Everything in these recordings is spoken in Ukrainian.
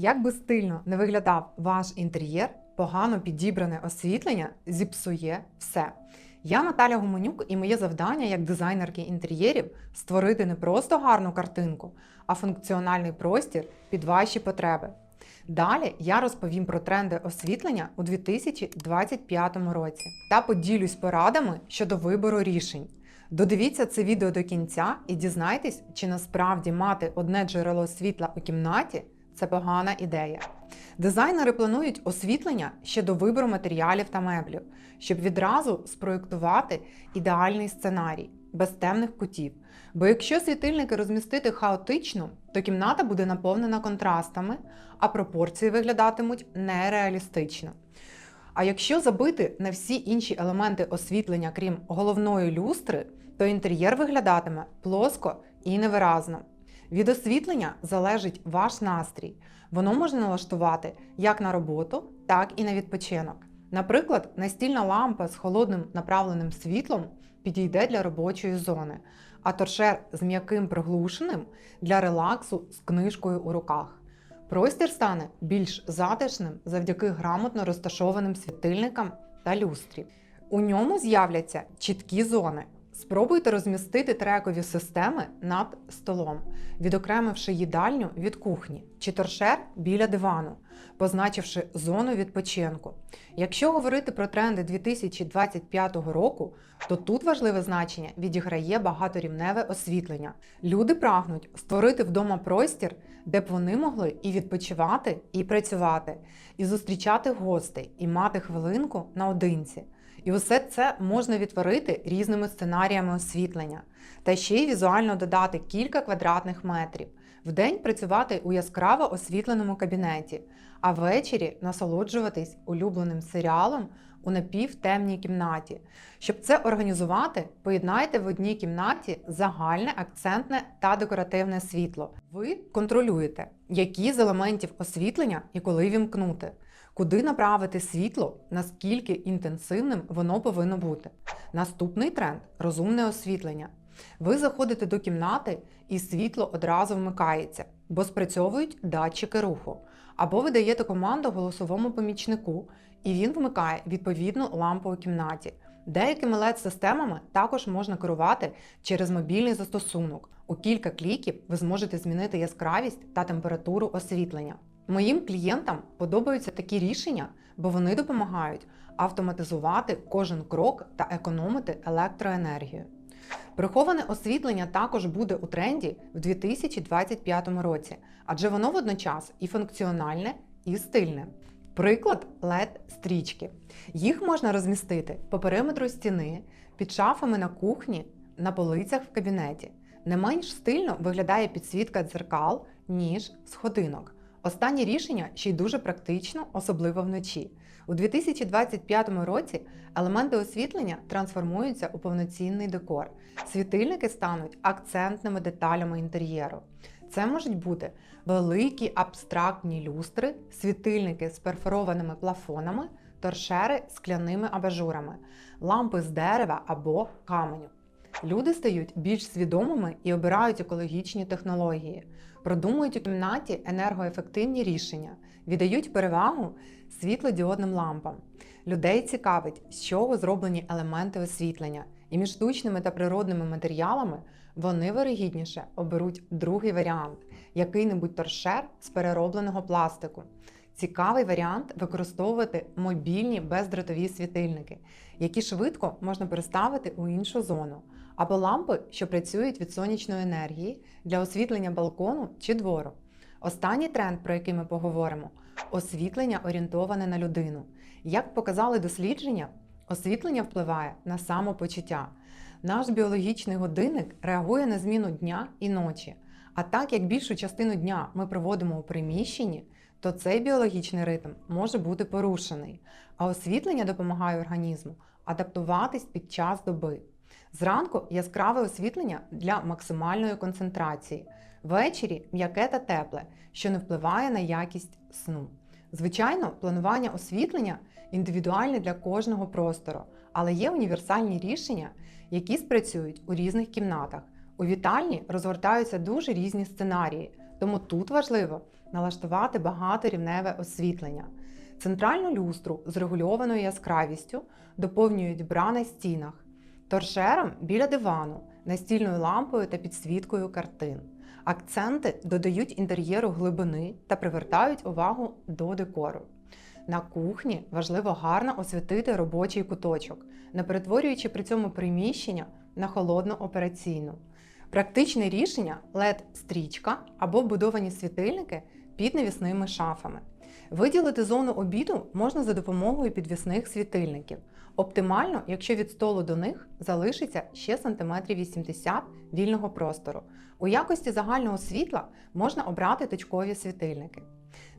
Як би стильно не виглядав ваш інтер'єр, погано підібране освітлення зіпсує все. Я Наталя Гуменюк, і моє завдання як дизайнерки інтер'єрів створити не просто гарну картинку, а функціональний простір під ваші потреби. Далі я розповім про тренди освітлення у 2025 році та поділюсь порадами щодо вибору рішень. Додивіться це відео до кінця і дізнайтесь, чи насправді мати одне джерело світла у кімнаті це погана ідея. Дизайнери планують освітлення ще до вибору матеріалів та меблів, щоб відразу спроєктувати ідеальний сценарій без темних кутів. Бо якщо світильники розмістити хаотично, то кімната буде наповнена контрастами, а пропорції виглядатимуть нереалістично. А якщо забити на всі інші елементи освітлення, крім головної люстри, то інтер'єр виглядатиме плоско і невиразно. Від освітлення залежить ваш настрій. Воно можна налаштувати як на роботу, так і на відпочинок. Наприклад, настільна лампа з холодним направленим світлом підійде для робочої зони, а торшер з м'яким приглушеним для релаксу з книжкою у руках. Простір стане більш затишним завдяки грамотно розташованим світильникам та люстрі. У ньому з'являться чіткі зони. Спробуйте розмістити трекові системи над столом, відокремивши їдальню від кухні чи торшер біля дивану, позначивши зону відпочинку. Якщо говорити про тренди 2025 року, то тут важливе значення відіграє багаторівневе освітлення. Люди прагнуть створити вдома простір, де б вони могли і відпочивати, і працювати, і зустрічати гостей, і мати хвилинку наодинці. І усе це можна відтворити різними сценаріями освітлення, та ще й візуально додати кілька квадратних метрів. Вдень працювати у яскраво освітленому кабінеті, а ввечері насолоджуватись улюбленим серіалом у напівтемній кімнаті. Щоб це організувати, поєднайте в одній кімнаті загальне, акцентне та декоративне світло. Ви контролюєте, які з елементів освітлення і коли вімкнути. Куди направити світло, наскільки інтенсивним воно повинно бути. Наступний тренд розумне освітлення. Ви заходите до кімнати і світло одразу вмикається, бо спрацьовують датчики руху. Або ви даєте команду голосовому помічнику, і він вмикає відповідну лампу у кімнаті. Деякими LED-системами також можна керувати через мобільний застосунок. У кілька кліків ви зможете змінити яскравість та температуру освітлення. Моїм клієнтам подобаються такі рішення, бо вони допомагають автоматизувати кожен крок та економити електроенергію. Приховане освітлення також буде у тренді в 2025 році, адже воно водночас і функціональне, і стильне. Приклад LED-стрічки. Їх можна розмістити по периметру стіни, під шафами на кухні, на полицях в кабінеті. Не менш стильно виглядає підсвітка дзеркал, ніж сходинок. Останнє рішення ще й дуже практично, особливо вночі. У 2025 році елементи освітлення трансформуються у повноцінний декор. Світильники стануть акцентними деталями інтер'єру. Це можуть бути великі абстрактні люстри, світильники з перфорованими плафонами, торшери з скляними абажурами, лампи з дерева або каменю. Люди стають більш свідомими і обирають екологічні технології, продумують у кімнаті енергоефективні рішення, віддають перевагу світлодіодним лампам. Людей цікавить, з чого зроблені елементи освітлення, і між штучними та природними матеріалами вони вирогідніше оберуть другий варіант який-небудь торшер з переробленого пластику. Цікавий варіант використовувати мобільні бездротові світильники, які швидко можна переставити у іншу зону, або лампи, що працюють від сонячної енергії для освітлення балкону чи двору. Останній тренд, про який ми поговоримо освітлення орієнтоване на людину. Як показали дослідження, освітлення впливає на самопочуття. Наш біологічний годинник реагує на зміну дня і ночі. А так як більшу частину дня ми проводимо у приміщенні, то цей біологічний ритм може бути порушений, а освітлення допомагає організму адаптуватись під час доби. Зранку яскраве освітлення для максимальної концентрації, ввечері м'яке та тепле, що не впливає на якість сну. Звичайно, планування освітлення індивідуальне для кожного простору, але є універсальні рішення, які спрацюють у різних кімнатах. У вітальні розгортаються дуже різні сценарії, тому тут важливо налаштувати багаторівневе освітлення. Центральну люстру з регульованою яскравістю доповнюють бра на стінах, торшером біля дивану, настільною лампою та підсвіткою картин. Акценти додають інтер'єру глибини та привертають увагу до декору. На кухні важливо гарно освітити робочий куточок, не перетворюючи при цьому приміщення на холодну операційну. Практичне рішення LED-стрічка або вбудовані світильники під навісними шафами. Виділити зону обіду можна за допомогою підвісних світильників. Оптимально, якщо від столу до них залишиться ще сантиметрів 80 вільного простору. У якості загального світла можна обрати точкові світильники.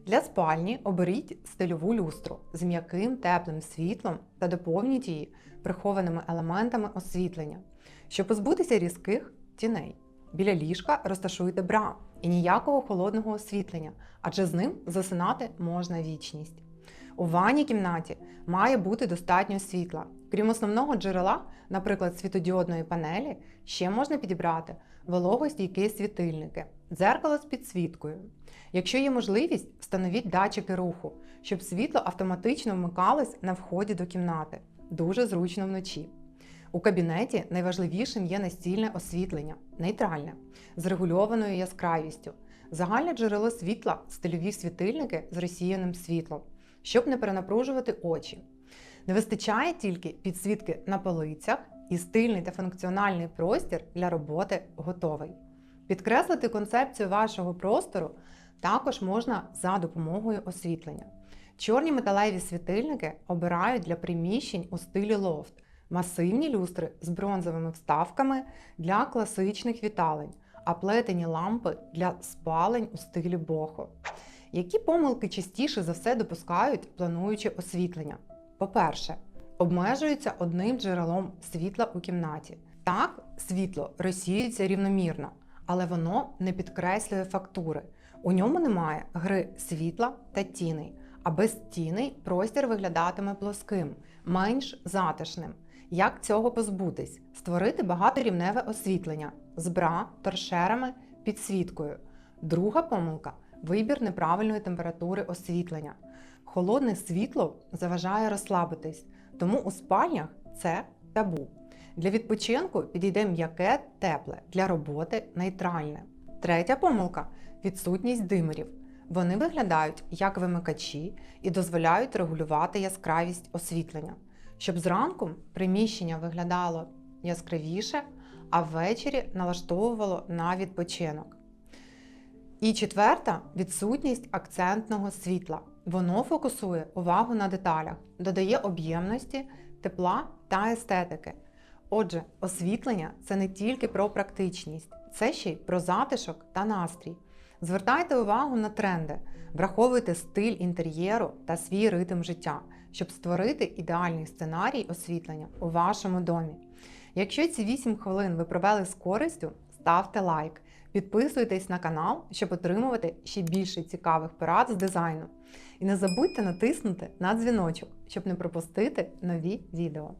Для спальні оберіть стильову люстру з м'яким теплим світлом та доповніть її прихованими елементами освітлення, щоб позбутися різких тіней. Біля ліжка розташуйте бра і ніякого холодного освітлення, адже з ним засинати можна вічність. У ванній кімнаті має бути достатньо світла. Крім основного джерела, наприклад, світодіодної панелі, ще можна підібрати вологостійкі світильники, дзеркало з підсвіткою. Якщо є можливість, встановіть датчики руху, щоб світло автоматично вмикалось на вході до кімнати. Дуже зручно вночі. У кабінеті найважливішим є настільне освітлення, нейтральне, з регульованою яскравістю, загальне джерело світла, стильові світильники з розсіяним світлом, щоб не перенапружувати очі. Не вистачає тільки підсвітки на полицях і стильний та функціональний простір для роботи готовий. Підкреслити концепцію вашого простору також можна за допомогою освітлення. Чорні металеві світильники обирають для приміщень у стилі лофт, масивні люстри з бронзовими вставками для класичних віталень, а плетені лампи для спалень у стилі бохо. Які помилки частіше за все допускають, плануючи освітлення? По-перше, обмежуються одним джерелом світла у кімнаті. Так, світло розсіюється рівномірно, але воно не підкреслює фактури. У ньому немає гри світла та тіней, а без тіней простір виглядатиме плоским, менш затишним. Як цього позбутись? Створити багаторівневе освітлення з бра, торшерами, підсвіткою. Друга помилка вибір неправильної температури освітлення. Холодне світло заважає розслабитись, тому у спальнях це табу. Для відпочинку підійде м'яке, тепле, для роботи нейтральне. Третя помилка відсутність димерів. Вони виглядають як вимикачі і дозволяють регулювати яскравість освітлення, щоб зранку приміщення виглядало яскравіше, а ввечері налаштовувало на відпочинок. І четверта відсутність акцентного світла. Воно фокусує увагу на деталях, додає об'ємності, тепла та естетики. Отже, освітлення це не тільки про практичність, це ще й про затишок та настрій. Звертайте увагу на тренди, враховуйте стиль інтер'єру та свій ритм життя, щоб створити ідеальний сценарій освітлення у вашому домі. Якщо ці 8 хвилин ви провели з користю, ставте лайк, підписуйтесь на канал, щоб отримувати ще більше цікавих порад з дизайну. І не забудьте натиснути на дзвіночок, щоб не пропустити нові відео.